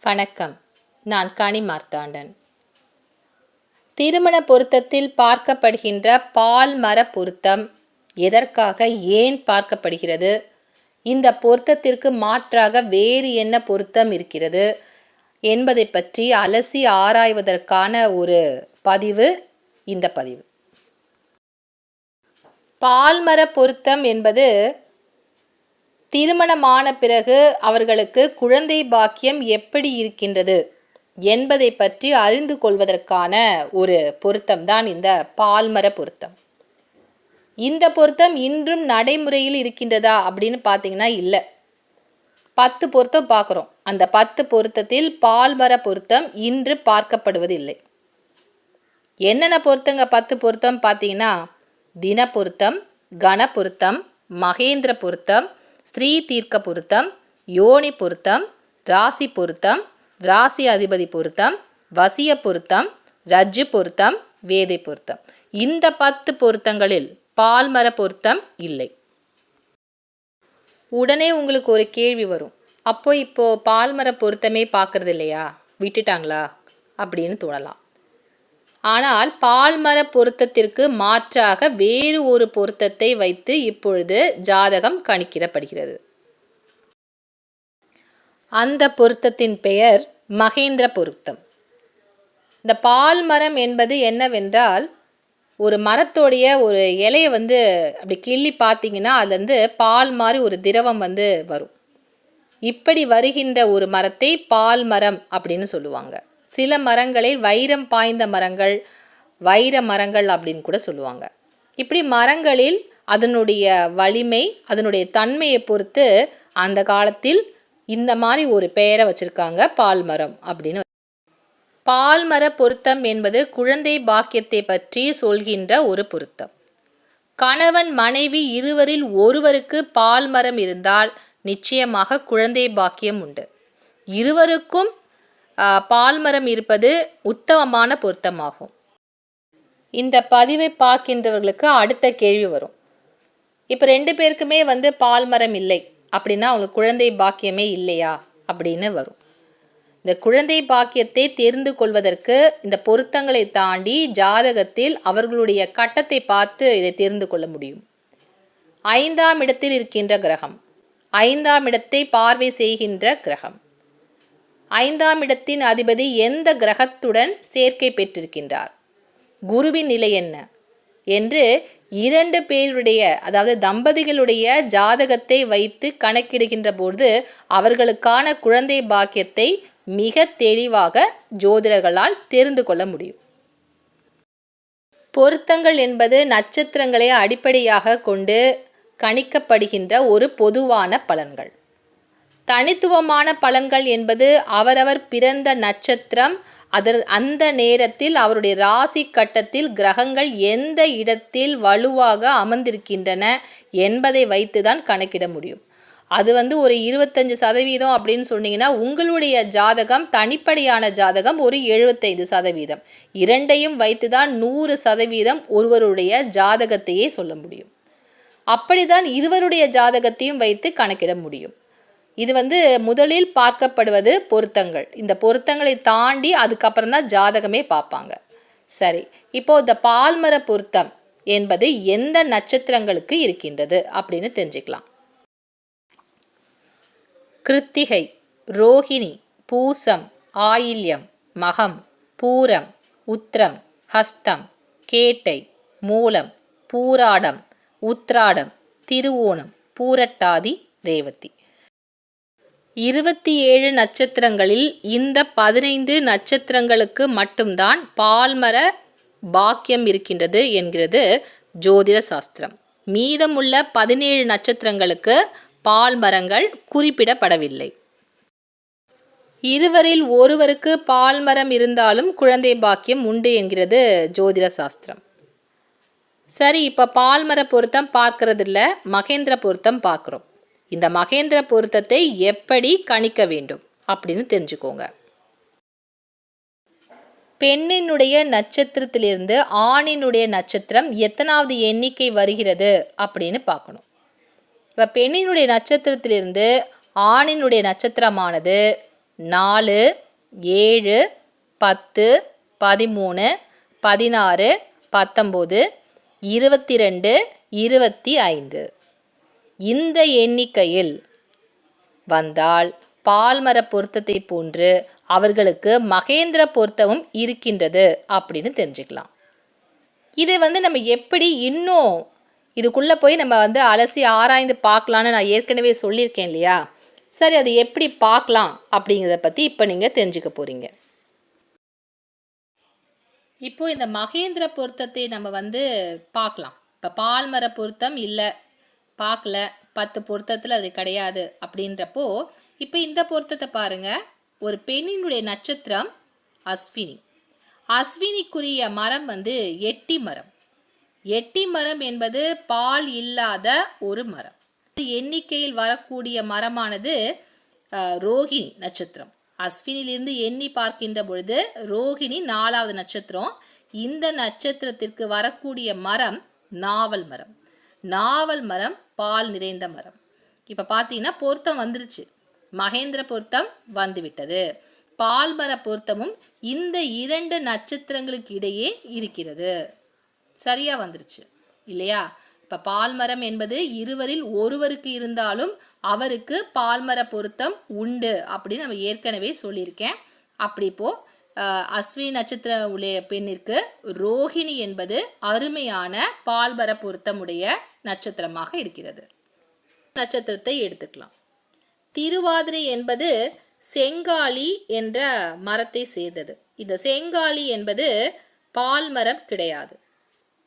வணக்கம். நான் கனி மார்த்தாண்டன். திருமண பொருத்தத்தில் பார்க்கப்படுகின்ற பால் மர பொருத்தம் எதற்காக ஏன் பார்க்கப்படுகிறது? இந்த பொருத்தத்திற்கு மாற்றாக வேறு என்ன பொருத்தம் இருக்கிறது? என்பதை பற்றி அலசி ஆராய்வதற்கான ஒரு பதிவு இந்த பதிவு. பால்மர பொருத்தம் என்பது திருமணமான பிறகு அவர்களுக்கு குழந்தை பாக்கியம் எப்படி இருக்கின்றது என்பதை பற்றி அறிந்து கொள்வதற்கான ஒரு பொருத்தம்தான் இந்த பால்மர பொருத்தம். இந்த பொருத்தம் இன்றும் நடைமுறையில் இருக்கின்றதா அப்படின்னு பார்த்தீங்கன்னா இல்லை. பத்து பொருத்தம் பார்க்குறோம். அந்த பத்து பொருத்தத்தில் பால்மர பொருத்தம் இன்று பார்க்கப்படுவதில்லை. என்னென்ன பொருத்தங்க பத்து பொருத்தம் பார்த்தீங்கன்னா தின பொருத்தம் கன பொருத்தம் மகேந்திர பொருத்தம் ஸ்ரீ தீர்க்க பொருத்தம் யோனி பொருத்தம் ராசி பொருத்தம் ராசி அதிபதி பொருத்தம் வசிய பொருத்தம் ரஜ்ஜு பொருத்தம் வேதை பொருத்தம். இந்த பத்து பொருத்தங்களில் பால்மர பொருத்தம் இல்லை. உடனே உங்களுக்கு ஒரு கேள்வி வரும். அப்போ இப்போ பால்மர பொருத்தமே பார்க்கறது இல்லையா? விட்டுட்டாங்களா? அப்படின்னு தோணலாம். ஆனால் பால்மர பொருத்தத்திற்கு மாற்றாக வேறு ஒரு பொருத்தத்தை வைத்து இப்பொழுது ஜாதகம் கணிக்கிடப்படுகிறது அந்த பொருத்தத்தின் பெயர் மகேந்திர பொருத்தம். இந்த பால் மரம் என்பது என்னவென்றால் ஒரு மரத்தோடைய ஒரு இலையை வந்து அப்படி கிள்ளி பார்த்தீங்கன்னா அதுலேருந்து பால் மாதிரி ஒரு திரவம் வந்து வரும். இப்படி வருகின்ற ஒரு மரத்தை பால் மரம் அப்படின்னு சொல்லுவாங்க. சில மரங்களில் வைரம் பாய்ந்த மரங்கள் வைர மரங்கள் அப்படின்னு கூட சொல்லுவாங்க. இப்படி மரங்களில் அதனுடைய வலிமை அதனுடைய தன்மையை பொறுத்து அந்த காலத்தில் இந்த மாதிரி ஒரு பெயரை வச்சுருக்காங்க பால்மரம் அப்படின்னு. பால்மர பொருத்தம் என்பது குழந்தை பாக்கியத்தை பற்றி சொல்கின்ற ஒரு பொருத்தம். கணவன் மனைவி இருவரில் ஒருவருக்கு பால்மரம் இருந்தால் நிச்சயமாக குழந்தை பாக்கியம் உண்டு. இருவருக்கும் பால்மரம் இருப்பது உத்தமமான பொருத்தமாகும். இந்த பதிவை பார்க்கின்றவர்களுக்கு அடுத்த கேள்வி வரும். இப்போ ரெண்டு பேருக்குமே வந்து பால்மரம் இல்லை அப்படின்னா அவங்களுக்கு குழந்தை பாக்கியமே இல்லையா அப்படின்னு வரும். இந்த குழந்தை பாக்கியத்தை தெரிந்து கொள்வதற்கு இந்த பொருத்தங்களை தாண்டி ஜாதகத்தில் அவர்களுடைய கட்டத்தை பார்த்து இதை தெரிந்து கொள்ள முடியும். ஐந்தாம் இடத்தில் இருக்கின்ற கிரகம். ஐந்தாம் இடத்தை பார்வை செய்கின்ற கிரகம். ஐந்தாம் இடத்தின் அதிபதி எந்த கிரகத்துடன் சேர்க்கை பெற்றிருக்கின்றார்? குருவின் நிலை என்ன? என்று இரண்டு பேருடைய அதாவது தம்பதிகளுடைய ஜாதகத்தை வைத்து கணக்கிடுகின்ற போது அவர்களுக்கான குழந்தை பாக்கியத்தை மிக தெளிவாக ஜோதிடர்களால் தெரிந்து கொள்ள முடியும். பொருத்தங்கள் என்பது நட்சத்திரங்களை அடிப்படையாக கொண்டு கணிக்கப்படுகின்ற ஒரு பொதுவான பலன்கள். தனித்துவமான பலன்கள் என்பது அவரவர் பிறந்த நட்சத்திரம். அதர் அந்த நேரத்தில் அவருடைய ராசி கட்டத்தில் கிரகங்கள் எந்த இடத்தில் வலுவாக அமர்ந்திருக்கின்றன என்பதை வைத்து தான் கணக்கிட முடியும். அது வந்து ஒரு இருபத்தஞ்சு சதவீதம் அப்படின்னு சொன்னீங்கன்னா உங்களுடைய ஜாதகம் தனிப்படையான ஜாதகம் ஒரு எழுபத்தைந்து சதவீதம். இரண்டையும் வைத்து தான் நூறு சதவீதம் ஒருவருடைய ஜாதகத்தையே சொல்ல முடியும். அப்படிதான் இருவருடைய ஜாதகத்தையும் வைத்து கணக்கிட முடியும். இது வந்து முதலில் பார்க்கப்படுவது பொருத்தங்கள். இந்த பொருத்தங்களை தாண்டி அதுக்கப்புறம் தான் ஜாதகமே பார்ப்பாங்க. சரி இப்போது இந்த பால்மர பொருத்தம் என்பது எந்த நட்சத்திரங்களுக்கு இருக்கின்றது அப்படின்னு தெரிஞ்சுக்கலாம். கிருத்திகை ரோஹிணி பூசம் ஆயில்யம் மகம் பூரம் உத்திரம் ஹஸ்தம் கேட்டை மூலம் பூராடம் உத்ராடம் திருவோணம் பூரட்டாதி ரேவதி. இருபத்தி ஏழு நட்சத்திரங்களில் இந்த பதினைந்து நட்சத்திரங்களுக்கு மட்டும்தான் பால்மர பாக்கியம் இருக்கின்றது என்கிறது ஜோதிட சாஸ்திரம். மீதமுள்ள பதினேழு நட்சத்திரங்களுக்கு பால்மரங்கள் குறிப்பிடப்படவில்லை. இருவரில் ஒருவருக்கு பால்மரம் இருந்தாலும் குழந்தை பாக்கியம் உண்டு என்கிறது ஜோதிட சாஸ்திரம். சரி இப்போ பால்மர பொருத்தம் பார்க்கறதில்ல மகேந்திர பொருத்தம் பார்க்குறோம். இந்த மகேந்திர பொருத்தத்தை எப்படி கணிக்க வேண்டும் அப்படின்னு தெரிஞ்சுக்கோங்க. பெண்ணினுடைய நட்சத்திரத்திலிருந்து ஆணினுடைய நட்சத்திரம் எத்தனாவது எண்ணிக்கை வருகிறது அப்படின்னு பார்க்கணும். இப்போ பெண்ணினுடைய நட்சத்திரத்திலிருந்து ஆணினுடைய நட்சத்திரமானது நாலு ஏழு பத்து பதிமூணு பதினாறு பத்தொம்போது இருபத்தி ரெண்டு இருபத்தி ஐந்து. இந்த எண்ணிக்கையில் வந்தால் பால்மர பொருத்தத்தை போன்று அவர்களுக்கு மகேந்திர பொருத்தமும் இருக்கின்றது அப்படின்னு தெரிஞ்சுக்கலாம். இதை வந்து நம்ம எப்படி இன்னும் இதுக்குள்ளே போய் நம்ம வந்து அலசி ஆராய்ந்து பார்க்கலான்னு நான் ஏற்கனவே சொல்லியிருக்கேன் இல்லையா? சரி அது எப்படி பார்க்கலாம் அப்படிங்கிறத பற்றி இப்போ நீங்கள் தெரிஞ்சுக்க போகிறீங்க இப்போ இந்த மகேந்திர பொருத்தத்தை நம்ம வந்து பார்க்கலாம். இப்போ பால்மர பொருத்தம் இல்லை பார்க்கல. பத்து பொருத்தத்தில் அது கிடையாது அப்படின்றப்போ இப்போ இந்த பொருத்தத்தை பாருங்கள் ஒரு பெண்ணினுடைய நட்சத்திரம் அஸ்வினி. அஸ்வினிக்குரிய மரம் வந்து எட்டி மரம். எட்டி மரம் என்பது பால் இல்லாத ஒரு மரம். எண்ணிக்கையில் வரக்கூடிய மரமானது ரோஹிணி நட்சத்திரம். அஸ்வினிலிருந்து எண்ணி பார்க்கின்ற பொழுது ரோஹிணி நாலாவது நட்சத்திரம். இந்த நட்சத்திரத்திற்கு வரக்கூடிய மரம் நாவல் மரம். நாவல் மரம் பால் நிறைந்த மரம். இப்போ பார்த்தீங்கன்னா பொருத்தம் வந்துருச்சு. மகேந்திர பொருத்தம் வந்துவிட்டது. பால்மர பொருத்தமும் இந்த இரண்டு நட்சத்திரங்களுக்கு இடையே இருக்கிறது. சரியாக வந்துருச்சு. இல்லையா? இப்போ பால்மரம் என்பது இருவரில் ஒருவருக்கு இருந்தாலும் அவருக்கு பால்மர பொருத்தம் உண்டு அப்படின்னு நம்ம ஏற்கனவே சொல்லியிருக்கேன். அப்படி இப்போது அஸ்வினி நட்சத்திர உடைய பெண்ணிற்கு ரோஹிணி என்பது அருமையான பால்மர பொருத்தமுடைய நட்சத்திரமாக இருக்கிறது. நட்சத்திரத்தை எடுத்துக்கலாம். திருவாதிரை என்பது செங்காலி என்ற மரத்தை சேர்ந்தது. இந்த செங்காலி என்பது பால் மரம் கிடையாது.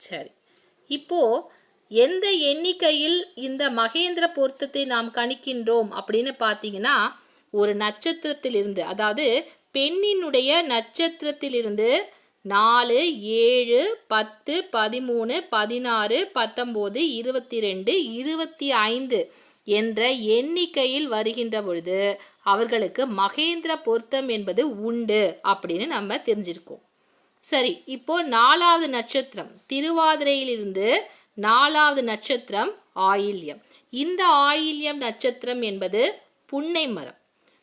சரி. இப்போ எந்த எண்ணிக்கையில் இந்த மகேந்திர பொருத்தத்தை நாம் கணிக்கின்றோம் அப்படின்னு பார்த்தீங்கன்னா ஒரு நட்சத்திரத்திலிருந்து அதாவது பெண்ணினுடைய நட்சத்திரத்திலிருந்து நாலு ஏழு பத்து பதிமூணு பதினாறு பத்தொம்போது இருபத்தி ரெண்டு இருபத்தி ஐந்து என்ற எண்ணிக்கையில் வருகின்ற பொழுது அவர்களுக்கு மகேந்திர பொருத்தம் என்பது உண்டு அப்படின்னு நம்ம தெரிஞ்சிருக்கோம். சரி இப்போ நாலாவது நட்சத்திரம் திருவாதிரையிலிருந்து நாலாவது நட்சத்திரம் ஆயில்யம். இந்த ஆயில்யம் நட்சத்திரம் என்பது புன்னை மரம்.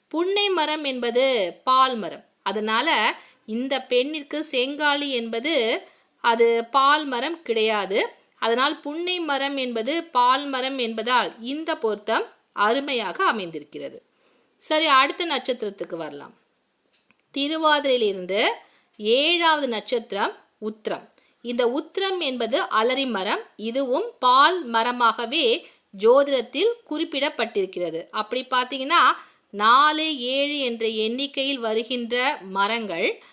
புன்னை மரம் என்பது பால் மரம். அதனால இந்த பெண்ணிற்கு செங்காலி என்பது அது பால் மரம் கிடையாது. அதனால் புன்னை மரம் என்பது பால் மரம் என்பதால் இந்த பொருத்தம் அருமையாக அமைந்திருக்கிறது. சரி அடுத்த நட்சத்திரத்துக்கு வரலாம். திருவாதிரையிலிருந்து ஏழாவது நட்சத்திரம் உத்திரம். இந்த உத்திரம் என்பது அலரி மரம். இதுவும் பால் மரமாகவே ஜோதிடத்தில் குறிப்பிடப்பட்டிருக்கிறது. அப்படி பார்த்தீங்கன்னா நாலு ஏழு என்ற எண்ணிக்கையில் வருகின்ற மரங்கள்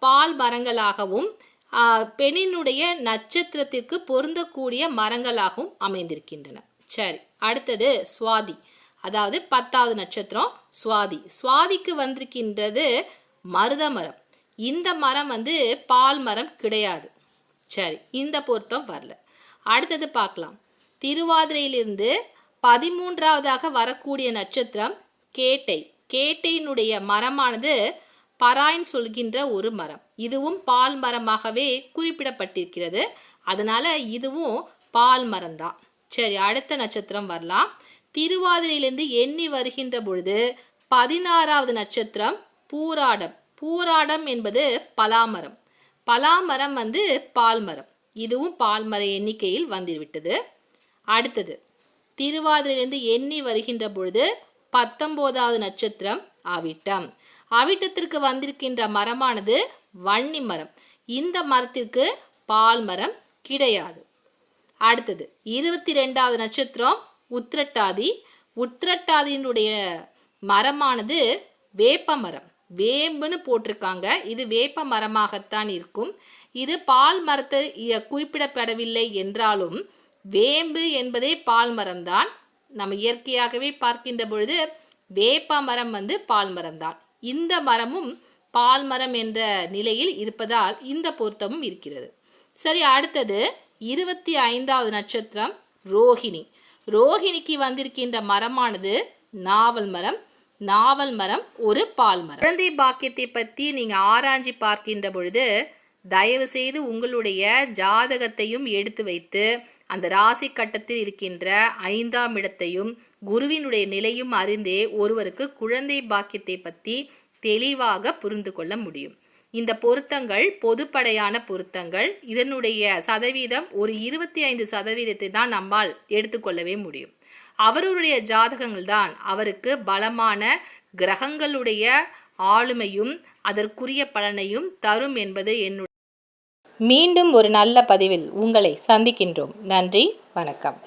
பால் மரங்களாகவும் பெண்ணினுடைய நட்சத்திரத்திற்கு பொருந்தக்கூடிய மரங்களாகவும் அமைந்திருக்கின்றன. சரி அடுத்தது சுவாதி. அதாவது பத்தாவது நட்சத்திரம் சுவாதி. சுவாதிக்கு வந்திருக்கின்றது மருத மரம். இந்த மரம் வந்து பால் மரம் கிடையாது. சரி இந்த பொருத்தம் வரல. அடுத்தது பார்க்கலாம். திருவாதிரையிலிருந்து பதிமூன்றாவதாக வரக்கூடிய நட்சத்திரம் கேட்டை. கேட்டையினுடைய மரமானது பராயின் சொல்கின்ற ஒரு மரம். இதுவும் பால் மரமாகவே குறிப்பிடப்பட்டிருக்கிறது. அதனால இதுவும் பால் மரம்தான் சரி அடுத்த நட்சத்திரம் வரலாம். திருவாதிரையிலிருந்து எண்ணி வருகின்ற பொழுது பதினாறாவது நட்சத்திரம் பூராடம். பூராடம் என்பது பலாமரம். பலாமரம் வந்து பால் மரம். இதுவும் பால் மர எண்ணிக்கையில் வந்துவிட்டது அடுத்தது திருவாதிரையிலிருந்து எண்ணி வருகின்ற பொழுது பத்தொம்போதாவது நட்சத்திரம் அவிட்டம் அவிட்டத்திற்கு வந்திருக்கின்ற மரமானது வன்னி மரம். இந்த மரத்திற்கு பால் மரம் கிடையாது. அடுத்தது இருபத்தி ரெண்டாவது நட்சத்திரம் உத்திரட்டாதி. உத்திரட்டாதியினுடைய மரமானது வேப்ப மரம். வேம்புன்னு போட்டிருக்காங்க. இது வேப்ப மரமாகத்தான் இருக்கும். இது பால் மரத்தை குறிப்பிடப்படவில்லை என்றாலும் வேம்பு என்பதே பால் மரம்தான். நம்ம இயற்கையாகவே பார்க்கின்ற பொழுது வேப்ப மரம் வந்து பால் மரம்தான். இந்த மரமும் பால் மரம் என்ற நிலையில் இருப்பதால் இந்த பொருத்தமும் இருக்கிறது. சரி அடுத்தது இருபத்தி ஐந்தாவது நட்சத்திரம் ரோஹிணி. ரோஹிணிக்கு வந்திருக்கின்ற மரமானது நாவல் மரம். நாவல் மரம் ஒரு பால் மரம். குழந்தை பாக்கியத்தை பற்றி நீங்கள் ஆராய்ஞ்சி பார்க்கின்ற பொழுது தயவு செய்து உங்களுடைய ஜாதகத்தையும் எடுத்து வைத்து அந்த ராசி கட்டத்தில் இருக்கின்ற ஐந்தாம் இடத்தையும் குருவினுடைய நிலையும் அறிந்தே ஒருவருக்கு குழந்தை பாக்கியத்தை பற்றி தெளிவாக புரிந்து கொள்ள முடியும். இந்த பொருத்தங்கள் பொதுப்படையான பொருத்தங்கள் இதனுடைய சதவீதம் ஒரு இருபத்தி ஐந்து சதவீதத்தை தான் நம்மால் எடுத்துக்கொள்ளவே முடியும். அவருடைய ஜாதகங்கள் தான் அவருக்கு பலமான கிரகங்களுடைய ஆளுமையும் அதற்குரிய பலனையும் தரும் என்பது என்னுடைய மீண்டும் ஒரு நல்ல பதிவில் உங்களை சந்திக்கின்றோம். நன்றி வணக்கம்.